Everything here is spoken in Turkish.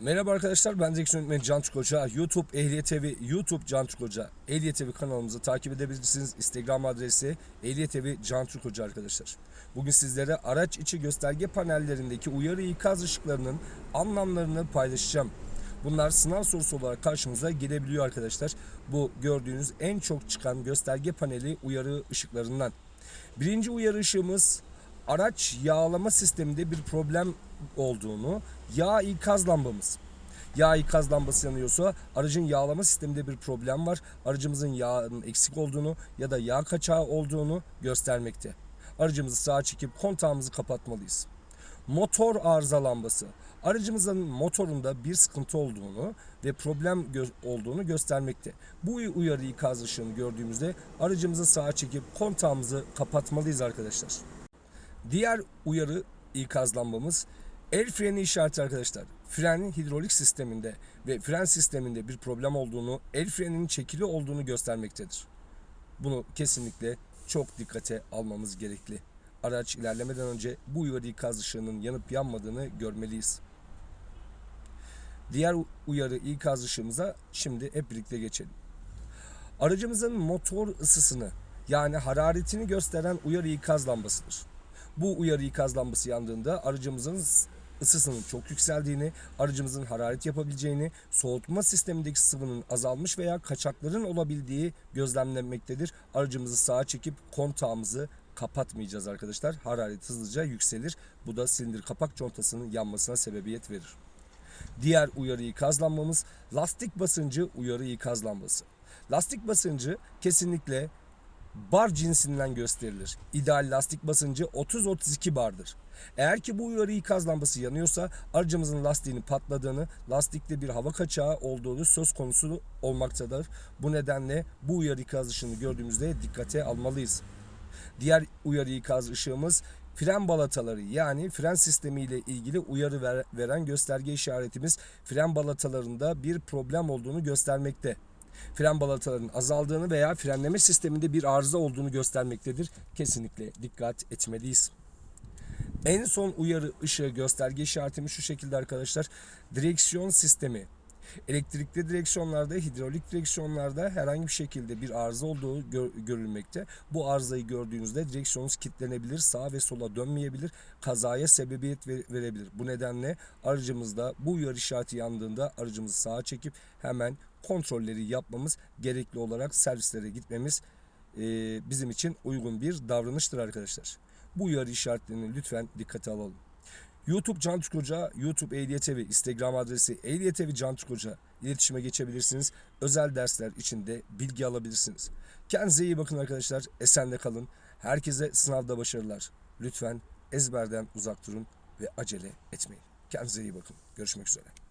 Merhaba arkadaşlar ben direksiyon yönetmeni Can Türk Hoca. YouTube Ehliyet Evi, YouTube Can Türk Hoca Ehliyet Evi kanalımızı takip edebilirsiniz. Instagram adresi Ehliyet Evi Can Türk Hoca arkadaşlar. Bugün sizlere araç içi gösterge panellerindeki uyarı ikaz ışıklarının anlamlarını paylaşacağım. Bunlar sınav sorusu olarak karşımıza gelebiliyor arkadaşlar. Bu gördüğünüz en çok çıkan gösterge paneli uyarı ışıklarından. Birinci uyarı ışığımız araç yağlama sisteminde bir problem olduğunu, yağ ikaz lambamız. Yağ ikaz lambası yanıyorsa aracın yağlama sisteminde bir problem var. Aracımızın yağın eksik olduğunu ya da yağ kaçağı olduğunu göstermekte. Aracımızı sağa çekip kontağımızı kapatmalıyız. Motor arıza lambası. Aracımızın motorunda bir sıkıntı olduğunu ve problem gö- olduğunu göstermekte. Bu uyarı ikaz ışığını gördüğümüzde aracımızı sağa çekip kontağımızı kapatmalıyız arkadaşlar. Diğer uyarı ikaz lambamız el freni işareti arkadaşlar. Frenin hidrolik sisteminde ve fren sisteminde bir problem olduğunu, el freninin çekili olduğunu göstermektedir. Bunu kesinlikle çok dikkate almamız gerekli. Araç ilerlemeden önce bu uyarı ikaz ışığının yanıp yanmadığını görmeliyiz. Diğer uyarı ikaz ışığımıza şimdi hep birlikte geçelim. Aracımızın motor ısısını yani hararetini gösteren uyarı ikaz lambasıdır. Bu uyarı ikaz lambası yandığında aracımızın ısısının çok yükseldiğini, aracımızın hararet yapabileceğini, soğutma sistemindeki sıvının azalmış veya kaçakların olabildiği gözlemlenmektedir. Aracımızı sağa çekip kontağımızı kapatmayacağız arkadaşlar. Hararet hızlıca yükselir. Bu da silindir kapak contasının yanmasına sebebiyet verir. Diğer uyarı ikaz lambamız lastik basıncı uyarı ikaz lambası. Lastik basıncı kesinlikle bar cinsinden gösterilir. İdeal lastik basıncı 30-32 bardır. Eğer ki bu uyarı ikaz lambası yanıyorsa aracımızın lastiğinin patladığını, lastikte bir hava kaçağı olduğunu söz konusu olmaktadır. Bu nedenle bu uyarı ikaz ışığını gördüğümüzde dikkate almalıyız. Diğer uyarı ikaz ışığımız fren balataları yani fren sistemi ile ilgili uyarı ver- veren gösterge işaretimiz fren balatalarında bir problem olduğunu göstermekte. Fren balatalarının azaldığını veya frenleme sisteminde bir arıza olduğunu göstermektedir. Kesinlikle dikkat etmeliyiz. En son uyarı ışığı gösterge işaretimiz şu şekilde arkadaşlar. Direksiyon sistemi. Elektrikli direksiyonlarda, hidrolik direksiyonlarda herhangi bir şekilde bir arıza olduğu gör- görülmekte. Bu arızayı gördüğünüzde direksiyonunuz kilitlenebilir, sağa ve sola dönmeyebilir, kazaya sebebiyet ver- verebilir. Bu nedenle aracımızda bu uyarı işareti yandığında aracımızı sağa çekip hemen kontrolleri yapmamız, gerekli olarak servislere gitmemiz bizim için uygun bir davranıştır arkadaşlar. Bu uyarı işaretlerini lütfen dikkate alalım. YouTube Can Türk Hoca, YouTube Ehliyet Evi, Instagram adresi Ehliyet Evi Can Türk Hoca. İletişime geçebilirsiniz. Özel dersler için de bilgi alabilirsiniz. Kendinize iyi bakın arkadaşlar. Esenle kalın. Herkese sınavda başarılar. Lütfen ezberden uzak durun ve acele etmeyin. Kendinize iyi bakın. Görüşmek üzere.